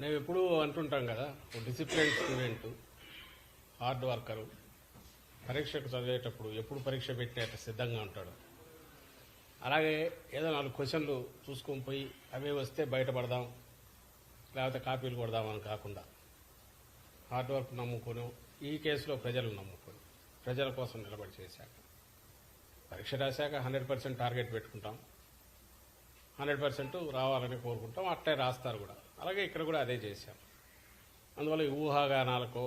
మేము ఎప్పుడూ అంటుంటాం కదా ఒక డిసిప్లిన్ స్టూడెంట్ హార్డ్ వర్కరు పరీక్షకు చదివేటప్పుడు ఎప్పుడు పరీక్ష పెట్టేట సిద్ధంగా ఉంటాడు. అలాగే ఏదో నాలుగు క్వశ్చన్లు చూసుకొని పోయి అవే వస్తే బయటపడదాం లేకపోతే కాపీలు కొడదామని కాకుండా. హార్డ్ వర్క్ నమ్ముకొని ఈ కేసులో ప్రజలు నమ్ముకొని ప్రజల కోసం నిలబడి చేశాక. పరీక్ష రాశాక హండ్రెడ్ పర్సెంట్ టార్గెట్ పెట్టుకుంటాం. హండ్రెడ్ పర్సెంట్ రావాలని కోరుకుంటాం. అట్లే రాస్తారు కూడా. అలాగే ఇక్కడ కూడా అదే చేశాం. అందువల్ల ఈ ఊహాగానాలకో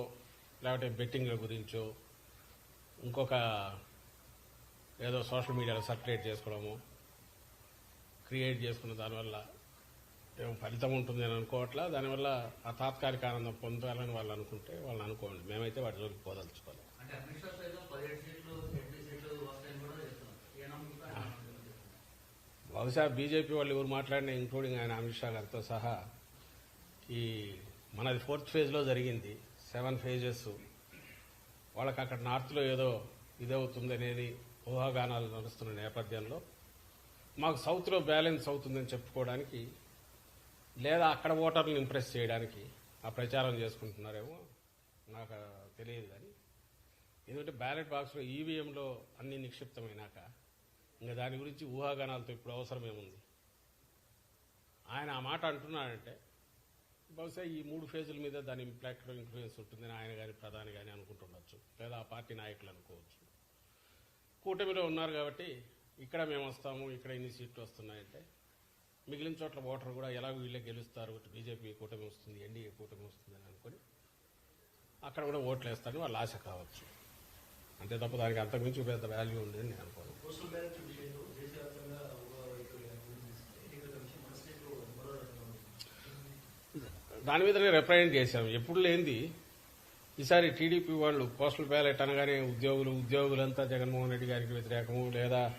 లేకపోతే బెట్టింగ్ల గురించో ఇంకొక ఏదో సోషల్ మీడియాలో సర్క్యులేట్ చేసుకోవడము క్రియేట్ చేసుకున్న దానివల్ల ఏం ఫలితం ఉంటుంది అని అనుకోవట్లా దానివల్ల ఆ తాత్కాలిక ఆనందం పొందాలని వాళ్ళు అనుకుంటే వాళ్ళు అనుకోండి. మేమైతే వాటి జోలికి పోదలుచుకోవాలి. బహుశా బీజేపీ వాళ్ళు ఎవరు మాట్లాడినా ఇంక్లూడింగ్ ఆయన అమిత్ షా గారితో సహా ఈ మనది ఫోర్త్ ఫేజ్లో జరిగింది సెవెన్ ఫేజెస్. వాళ్ళకి అక్కడ నార్త్లో ఏదో ఇదవుతుంది అనేది ఊహాగానాలు నడుస్తున్న నేపథ్యంలో మాకు సౌత్లో బ్యాలెన్స్ అవుతుందని చెప్పుకోవడానికి లేదా అక్కడ ఓటర్లను ఇంప్రెస్ చేయడానికి ఆ ప్రచారం చేసుకుంటున్నారేమో నాకు తెలియదు కానీ ఎందుకంటే బ్యాలెట్ బాక్స్లో ఈవీఎంలో అన్ని నిక్షిప్తమైనాక ఇంకా దాని గురించి ఊహాగానాలతో ఇప్పుడు అవసరమేముంది? ఆయన ఆ మాట అంటున్నాడంటే బహుశా ఈ మూడు ఫేజుల మీద దాని ఇంపాక్ట్ ఇన్ఫ్లుయెన్స్ ఉంటుందని ఆయన గారి ప్రధాని కానీ అనుకుంటుండొచ్చు. లేదా ఆ పార్టీ నాయకులు అనుకోవచ్చు. కూటమిలో ఉన్నారు కాబట్టి ఇక్కడ మేము వస్తాము ఇక్కడ ఇన్ని సీట్లు వస్తున్నాయంటే మిగిలిన చోట్ల ఓటర్ కూడా ఎలా వీళ్ళే గెలుస్తారు బీజేపీ కూటమి వస్తుంది ఎన్డీఏ కూటమి వస్తుంది అని అనుకుని అక్కడ కూడా ఓట్లు వేస్తారని వాళ్ళు ఆశ కావచ్చు. అంతే తప్ప దానికి అంతకుమించి పెద్ద వాల్యూ ఉందని నేను అనుకోను పోస్టల్ బ్యాలెట్ విషయంలో దేశవ్యాప్తంగా ఒక వైఖరి తీసుకుంటే ఎన్నికల కమిషన్ మన స్టేట్లో మరో రకంగా ఉంది. దాని మీదనే రిప్రజెంట్ చేశాం. ఎప్పుడు లేనిది ఈసారి టీడీపీ వాళ్ళు పోస్టల్ బ్యాలెట్ అనగానే ఉద్యోగులు ఉద్యోగులంతా జగన్మోహన్ రెడ్డి గారికి వ్యతిరేకము లేదా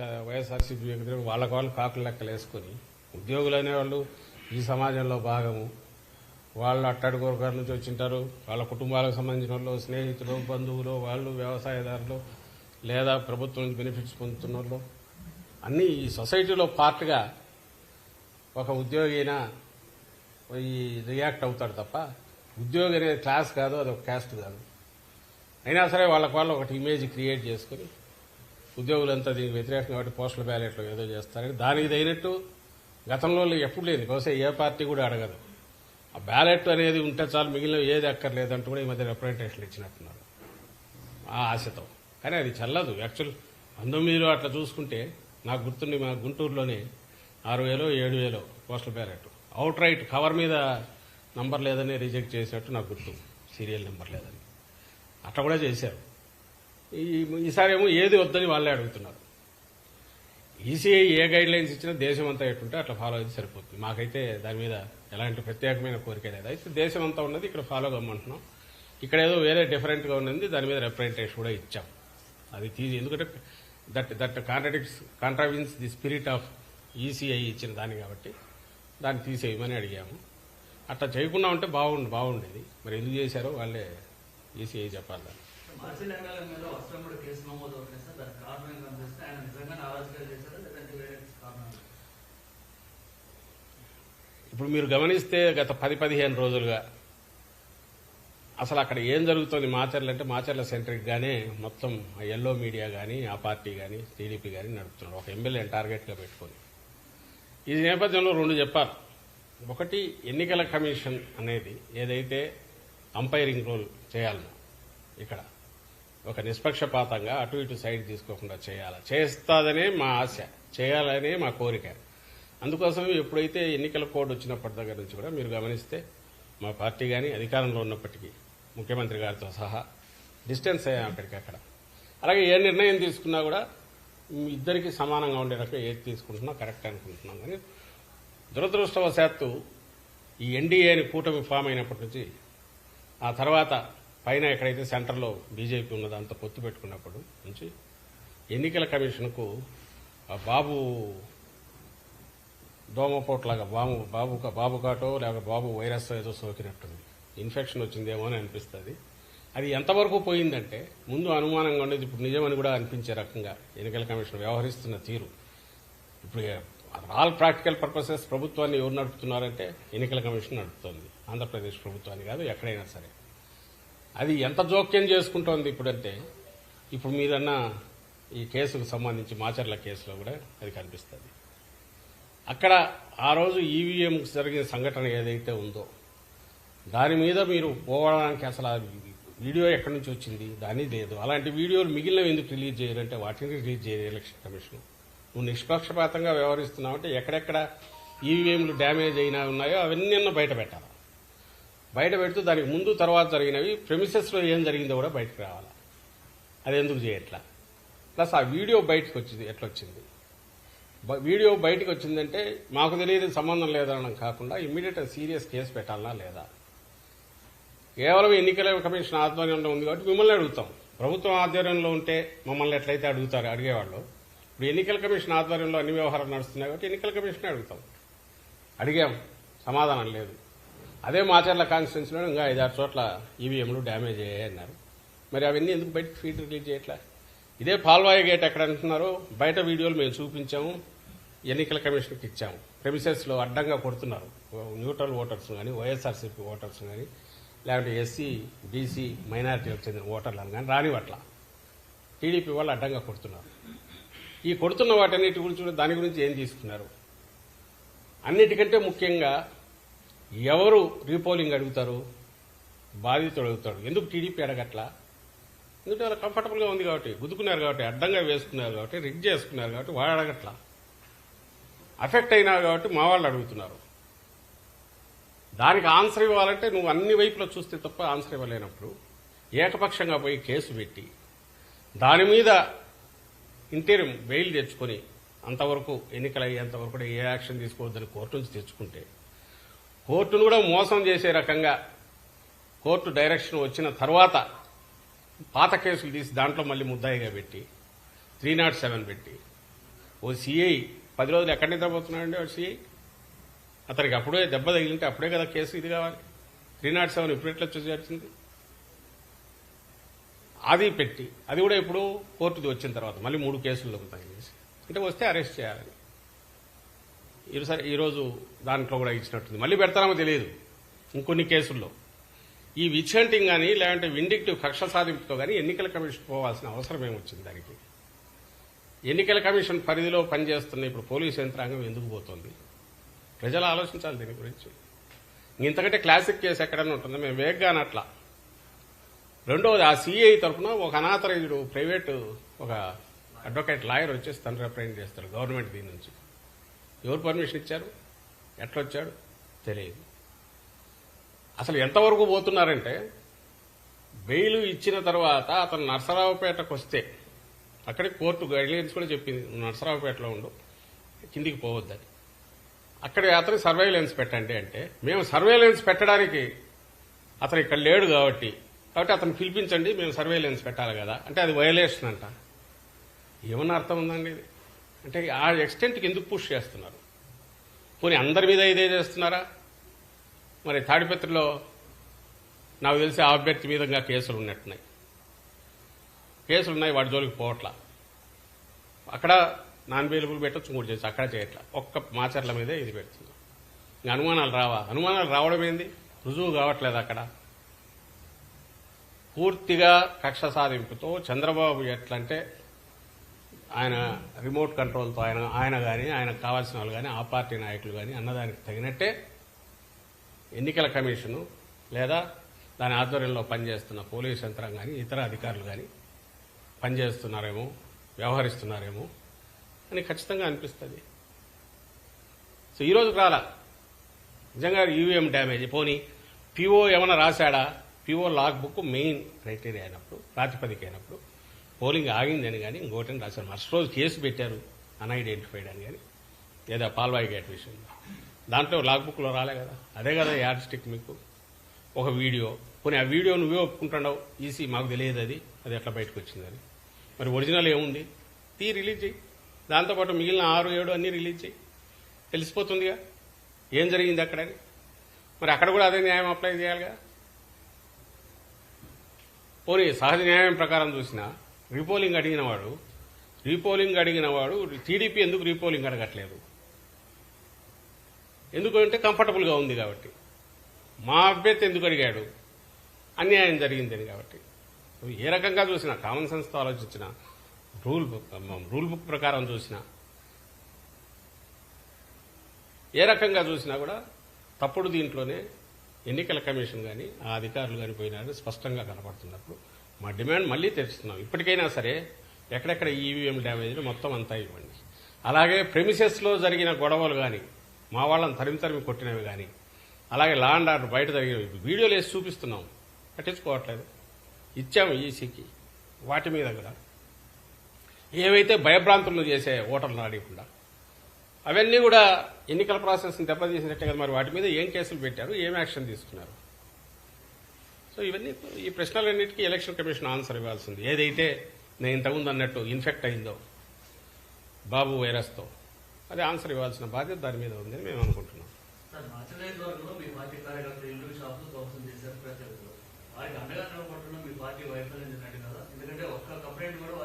చ- వైఎస్ఆర్సీపీ వ్యతిరేకం వాళ్ళకి వాళ్ళు కాకులు లెక్కలు వేసుకొని ఉద్యోగులు అనేవాళ్ళు ఈ సమాజంలో భాగము. వాళ్ళు అట్టడుగు నుంచి వచ్చింటారు. వాళ్ళ కుటుంబాలకు సంబంధించిన వాళ్ళు స్నేహితులు బంధువులు వాళ్ళు వ్యవసాయదారులు లేదా ప్రభుత్వం నుంచి బెనిఫిట్స్ పొందుతున్న వాళ్ళు. అన్నీ ఈ సొసైటీలో పార్ట్గా ఒక ఉద్యోగి అయినా ఈ రియాక్ట్ అవుతాడు తప్ప ఉద్యోగి అనేది క్లాస్ కాదు అది ఒక క్యాస్ట్ కాదు. అయినా సరే వాళ్ళకి వాళ్ళు ఒకటి ఇమేజ్ క్రియేట్ చేసుకుని ఉద్యోగులంతా దీనికి వ్యతిరేకంగా కాబట్టి పోస్టల్ బ్యాలెట్లో ఏదో చేస్తారని దానికి తగినట్టు గతంలో ఎప్పుడు లేదు బహుశా ఏ పార్టీ కూడా అడగదు. ఆ బ్యాలెట్ అనేది ఉంటే చాలు మిగిలిన ఏది అక్కర్లేదంటూ కూడా ఈ మధ్య రిప్రజెంటేషన్ ఇచ్చినట్టున్నారు. ఆ ఆశతో. కానీ అది చల్లదు. యాక్చువల్ పంతొమ్మిదిలో అట్లా చూసుకుంటే నాకు గుర్తుండి మా గుంటూరులోనే ఆరు వేలో ఏడు వేలో postal ballot. Out right cover మీద నంబర్ లేదని రిజెక్ట్ చేసినట్టు నాకు గుర్తు. సీరియల్ నెంబర్ లేదని. అట్లా కూడా చేశారు. ఈ ఈసారి ఏమో ఏది వద్దని వాళ్ళే అడుగుతున్నారు. ఈసీఐ ఏ గైడ్ లైన్స్ ఇచ్చినా దేశం అంతా ఎట్టుంటే అట్లా ఫాలో అయితే సరిపోతుంది. మాకైతే దాని మీద ఎలాంటి ప్రత్యేకమైన కోరిక లేదు. అయితే దేశం అంతా ఉన్నది ఇక్కడ ఫాలో కమ్మంటున్నాం. ఇక్కడ ఏదో వేరే డిఫరెంట్గా ఉన్నది దాని మీద రిప్రజెంటేషన్ కూడా ఇచ్చాం. అది తీసి ఎందుకంటే that that contradicts contravenes the spirit of ECI ఇచ్చిన దాన్ని కాబట్టి దాన్ని తీసేయమని అడిగాము. అట్లా చేయకుండా ఉంటే బాగుండు బాగుండేది. మరి ఎందుకు చేశారో వాళ్ళే ఈసీఐ చెప్పాలి దాన్ని. ఇప్పుడు మీరు గమనిస్తే గత పది పదిహేను రోజులుగా అసలు అక్కడ ఏం జరుగుతుంది మాచర్లు అంటే మాచర్ల సెంట్రిక్ గానే మొత్తం ఎల్లో మీడియా కానీ ఆ పార్టీ కానీ టీడీపీ కానీ నడుపుతున్నారు. ఒక ఎమ్మెల్యేని టార్గెట్గా పెట్టుకొని. ఈ నేపథ్యంలో రెండు చెప్పారు ఒకటి ఎన్నికల కమిషన్ అనేది ఏదైతే అంపైరింగ్ రోల్ చేయాలనో ఇక్కడ ఒక నిష్పక్షపాతంగా అటు ఇటు సైడ్ తీసుకోకుండా చేయాలి? చేస్తాదనే మా ఆశ చేయాలనే మా కోరిక. అందుకోసం ఎప్పుడైతే ఎన్నికల కోడ్ వచ్చినప్పటి దగ్గర నుంచి కూడా మీరు గమనిస్తే మా పార్టీ కానీ అధికారంలో ఉన్నప్పటికీ ముఖ్యమంత్రి గారితో సహా డిస్టెన్స్ అయ్యాం అక్కడికక్కడ. అలాగే ఏ నిర్ణయం తీసుకున్నా కూడా ఇద్దరికి సమానంగా ఉండే రకం ఏది తీసుకుంటున్నా కరెక్ట్ అనుకుంటున్నాం. కానీ దురదృష్టవశాత్తు ఈ ఎన్డీఏని కూటమి ఫామ్ అయినప్పటి నుంచి ఆ తర్వాత పైన ఎక్కడైతే సెంటర్లో బీజేపీ ఉన్నదో అంత పొత్తు పెట్టుకున్నప్పుడు నుంచి ఎన్నికల కమిషన్కు ఆ బాబు దోమపోట్లాగా బాబు బాబు బాబు కాటో లేక బాబు వైరస్ ఏదో సోకినట్టుంది. ఇన్ఫెక్షన్ వచ్చిందేమో అని అనిపిస్తుంది. అది ఎంతవరకు పోయిందంటే ముందు అనుమానంగా ఉండేది ఇప్పుడు నిజమని కూడా అనిపించే రకంగా ఎన్నికల కమిషన్ వ్యవహరిస్తున్న తీరు. ఇప్పుడు ఆల్ ప్రాక్టికల్ పర్పసెస్ ప్రభుత్వాన్ని ఎవరు నడుపుతున్నారంటే ఎన్నికల కమిషన్ నడుపుతోంది. ఆంధ్రప్రదేశ్ ప్రభుత్వాన్ని కాదు ఎక్కడైనా సరే. అది ఎంత జోక్యం చేసుకుంటోంది ఇప్పుడంటే ఇప్పుడు మీరన్న ఈ కేసుకు సంబంధించి మాచర్ల కేసులో కూడా అది కనిపిస్తుంది. అక్కడ ఆ రోజు ఈవీఎంకు జరిగిన సంఘటన ఏదైతే ఉందో దాని మీద మీరు పోవడానికి అసలు వీడియో ఎక్కడి నుంచి వచ్చింది? దాని లేదు. అలాంటి వీడియోలు మిగిలినవి ఎందుకు రిలీజ్ చేయాలంటే వాటిని రిలీజ్ చేయరు ఎలక్షన్ కమిషన్. నువ్వు నిష్పక్షపాతంగా వ్యవహరిస్తున్నావంటే ఎక్కడెక్కడ ఈవీఎంలు డ్యామేజ్ అయినా ఉన్నాయో అవన్నీ బయట పెట్టాలి. బయట పెడుతూ దానికి ముందు తర్వాత జరిగినవి ప్రెమిసెస్లో ఏం జరిగిందో కూడా బయటకు రావాలి. అది ఎందుకు చేయట్లా? ప్లస్ ఆ వీడియో బయటకు వచ్చింది ఎట్లొచ్చింది వీడియో బయటకు వచ్చిందంటే మాకు తెలియదు సంబంధం లేదనడం కాకుండా ఇమ్మీడియట్ సీరియస్ కేసు పెట్టాలనా లేదా? కేవలం ఎన్నికల కమిషన్ ఆధ్వర్యంలో ఉంది కాబట్టి మిమ్మల్ని అడుగుతాం. ప్రభుత్వం ఆధ్వర్యంలో ఉంటే మమ్మల్ని ఎట్లయితే అడుగుతారు అడిగేవాళ్ళు. ఇప్పుడు ఎన్నికల కమిషన్ ఆధ్వర్యంలో అన్ని వ్యవహారాలు నడుస్తున్నాయి కాబట్టి ఎన్నికల కమిషన్ అడుగుతాం. అడిగాం సమాధానం లేదు. అదే మాచర్ల కాన్స్టిట్యున్సీలో ఇంకా ఐదారు చోట్ల ఈవీఎంలు డ్యామేజ్ అయ్యాయి అన్నారు. మరి అవన్నీ ఎందుకు బయట ఫీడ్ రిలీజ్ చేయట్లా? ఇదే పాల్వాయి గేట్ ఎక్కడ అంటున్నారో? బయట వీడియోలు మేము చూపించాము ఎన్నికల కమిషన్కి ఇచ్చాము. ప్రెమిసెస్లో అడ్డంగా కొడుతున్నారు. న్యూట్రల్ ఓటర్స్ కానీ వైఎస్ఆర్సీపీ ఓటర్స్ కానీ లేకుంటే ఎస్సీ బీసీ మైనారిటీలకు చెందిన ఓటర్లను కానీ రానివట్ల టీడీపీ వాళ్ళు అడ్డంగా కొడుతున్నారు. ఈ కొడుతున్న వాటన్నిటి గురించి దాని గురించి ఏం తీసుకున్నారు? అన్నిటికంటే ముఖ్యంగా ఎవరు రీపోలింగ్ అడుగుతారు? బాధితుడు అడుగుతాడు. ఎందుకు టీడీపీ అడగట్లా? ఎందుకంటే వాళ్ళు కంఫర్టబుల్గా ఉంది కాబట్టి గుద్దుకున్నారు కాబట్టి అడ్డంగా వేసుకున్నారు కాబట్టి రిగ్ చేసుకున్నారు కాబట్టి వాడు అడగట్లా. అఫెక్ట్ అయినారు కాబట్టి మా వాళ్ళు అడుగుతున్నారు. దానికి ఆన్సర్ ఇవ్వాలంటే నువ్వు అన్ని వైపులో చూస్తే తప్ప ఆన్సర్ ఇవ్వలేనప్పుడు ఏకపక్షంగా పోయి కేసు పెట్టి దాని మీద ఇంటీరియం బెయిల్ తెచ్చుకొని అంతవరకు ఎన్నికలు అయ్యేంతవరకు కూడా ఏ యాక్షన్ తీసుకోవద్దని కోర్టు నుంచి తెచ్చుకుంటే కోర్టును కూడా మోసం చేసే రకంగా కోర్టు డైరెక్షన్ వచ్చిన తర్వాత పాత కేసులు తీసి దాంట్లో మళ్ళీ ముద్దాయిగా పెట్టి త్రీ నాట్ సెవెన్ పెట్టి ఓ సిఐ పది రోజులు ఎక్కడ నిద్రపోతున్నాడండి వాడు సిఐ? అతనికి అప్పుడే దెబ్బ తగిలింటే అప్పుడే కదా కేసు ఇది కావాలి. త్రీ నాట్ సెవెన్ ఇప్పుడు ఎట్లా చేర్చింది? అది పెట్టి అది కూడా ఇప్పుడు కోర్టుది వచ్చిన తర్వాత మళ్ళీ మూడు కేసుల్లో చేసి అంటే వస్తే అరెస్ట్ చేయాలని. ఈరోజు ఈరోజు దాంట్లో కూడా ఇచ్చినట్టుంది. మళ్ళీ పెడతారో తెలియదు. ఇంకొన్ని కేసుల్లో. ఈ విచ్చంటింగ్ కానీ లేదంటే విండిక్టివ్ కక్ష సాధింపుతో కానీ ఎన్నికల కమిషన్ పోవాల్సిన అవసరం ఏమొచ్చింది దానికి? ఎన్నికల కమిషన్ పరిధిలో పనిచేస్తున్న ఇప్పుడు పోలీసు యంత్రాంగం ఎందుకు పోతుంది? ప్రజలు ఆలోచించాలి దీని గురించి. ఇంతకంటే క్లాసిక్ కేసు ఎక్కడైనా ఉంటుందో? మేము వేగ్గా అనట్లా. రెండవది ఆ సిఐ తరఫున ఒక అనాథరైజుడు ప్రైవేటు ఒక అడ్వకేట్ లాయర్ వచ్చేసి తను రిప్రజెంట్ చేస్తాడు గవర్నమెంట్ దీని నుంచి. ఎవరు పర్మిషన్ ఇచ్చారు? ఎట్లా వచ్చాడు? తెలియదు. అసలు ఎంతవరకు పోతున్నారంటే బెయిల్ ఇచ్చిన తర్వాత అతను నర్సరావుపేటకు వస్తే అక్కడికి కోర్టు గైడ్లైన్స్ కూడా చెప్పింది నువ్వు నర్సరావుపేటలో ఉండు కిందికి పోవద్దని. అక్కడ అతను సర్వేలెన్స్ పెట్టండి అంటే మేము సర్వేలెన్స్ పెట్టడానికి అతను ఇక్కడ లేడు కాబట్టి కాబట్టి అతను పిలిపించండి మేము సర్వేలెన్స్ పెట్టాలి కదా. అంటే అది వయలేషన్ అంట. ఏమన్నా అర్థం ఉందండి ఇది? అంటే ఆ ఎక్స్టెంట్కి ఎందుకు పుష్ చేస్తున్నారు? పోనీ అందరి మీద ఇదే చేస్తున్నారా? మరి తాడిపత్రిలో నాకు తెలిసి ఆ అభ్యర్థి మీద కేసులు ఉన్నట్టున్నాయి. కేసులు ఉన్నాయి జోలికి పోవట్లా. అక్కడ నాన్ అవైలబుల్ పెట్టచ్చు మూడు చేసి అక్కడ చేయట్లా. ఒక్క మాచర్ల మీదే ఇది పెడుతుంది ఇంకా అనుమానాలు రావా? అనుమానాలు రావడం ఏంది? రుజువు కావట్లేదు అక్కడ. పూర్తిగా కక్ష సాధింపుతో చంద్రబాబు ఎట్లంటే ఆయన రిమోట్ కంట్రోల్తో ఆయన ఆయన కానీ ఆయనకు కావాల్సిన వాళ్ళు కానీ ఆ పార్టీ నాయకులు కానీ అన్నదానికి తగినట్టే ఎన్నికల కమిషను లేదా దాని ఆధ్వర్యంలో పనిచేస్తున్న పోలీస్ యంత్రం కానీ ఇతర అధికారులు కానీ పనిచేస్తున్నారేమో వ్యవహరిస్తున్నారేమో అని ఖచ్చితంగా అనిపిస్తుంది. సో ఈరోజు రాలా. నిజంగా ఈవీఎం డ్యామేజ్. పోనీ పిఓ ఏమైనా రాశాడా? PO log book main criteria అయినప్పుడు ప్రాతిపదిక అయినప్పుడు పోలింగ్ ఆగిందని కానీ ఇంకోటని రాశారు. మరుసటి రోజు కేసు పెట్టారు అన్ఐడెంటిఫైడ్ అని కానీ లేదా పాల్వాయి గేట్ విషయంలో. దాంట్లో లాక్ బుక్లో రాలే కదా. అదే కదా యాడ్స్టిక్ మీకు. ఒక వీడియో. పోనీ ఆ వీడియో నువ్వే ఒప్పుకుంటున్నావు? ఈసీ మాకు తెలియదు అది. అది ఎట్లా బయటకు వచ్చిందని. మరి ఒరిజినల్ ఏముంది? తీ రిలీజ్ చేయి దాంతోపాటు మిగిలిన ఆరు ఏడు అన్నీ రిలీజ్ చేయి. తెలిసిపోతుందిగా. ఏం జరిగింది అక్కడని మరి అక్కడ కూడా అదే న్యాయం అప్లై చేయాలిగా? పోనీ సహజ న్యాయం ప్రకారం చూసినా రీపోలింగ్ అడిగిన వాడు రీపోలింగ్ అడిగిన వాడు టీడీపీ ఎందుకు రీపోలింగ్ అడగట్లేదు? ఎందుకంటే కంఫర్టబుల్గా ఉంది కాబట్టి. మా అభ్యర్థి ఎందుకు అడిగాడు? అన్యాయం జరిగిందని కాబట్టి. ఏ రకంగా చూసినా కామన్ సెన్స్తో ఆలోచించినా రూల్ బుక్ రూల్ బుక్ ప్రకారం చూసినా. ఏ రకంగా చూసినా కూడా తప్పుడు దీంట్లోనే ఎన్నికల కమిషన్ కానీ ఆ అధికారులు కానీ పోయినారని స్పష్టంగా కనపడుతున్నప్పుడు. మా డిమాండ్ మళ్ళీ తెరుస్తున్నాం. ఇప్పటికైనా సరే ఎక్కడెక్కడ ఈవీఎం డ్యామేజ్లు మొత్తం అంతా ఇవ్వండి. అలాగే ప్రెమిసెస్లో జరిగిన గొడవలు కానీ మా వాళ్ళని తరిమి తరిమి కొట్టినవి కానీ అలాగే లా అండ్ ఆర్డర్ బయట జరిగినవి వీడియోలు వేసి చూపిస్తున్నాం. పట్టించుకోవట్లేదు. ఇచ్చాము ఈసీకి వాటి మీద కూడా ఏవైతే భయభ్రాంతులు చేసే ఓటర్లు నాడకుండా అవన్నీ కూడా ఎన్నికల ప్రాసెస్ని దెబ్బతీసినట్టే కదా మరి వాటి మీద ఏం కేసులు పెట్టారు ఏం యాక్షన్ తీసుకున్నారు? సో ఇవన్నీ ఈ ప్రశ్నలన్నిటికీ ఎలక్షన్ కమిషన్ ఆన్సర్ ఇవ్వాల్సింది. ఏదైతే నేను ఇంతకుముందు అన్నట్టు ఇన్ఫెక్ట్ అయిందో బాబు వైరస్తో అది ఆన్సర్ ఇవ్వాల్సిన బాధ్యత దాని మీద ఉందని మేము అనుకుంటున్నాం. ఒక్క కంప్లైంట్ కూడా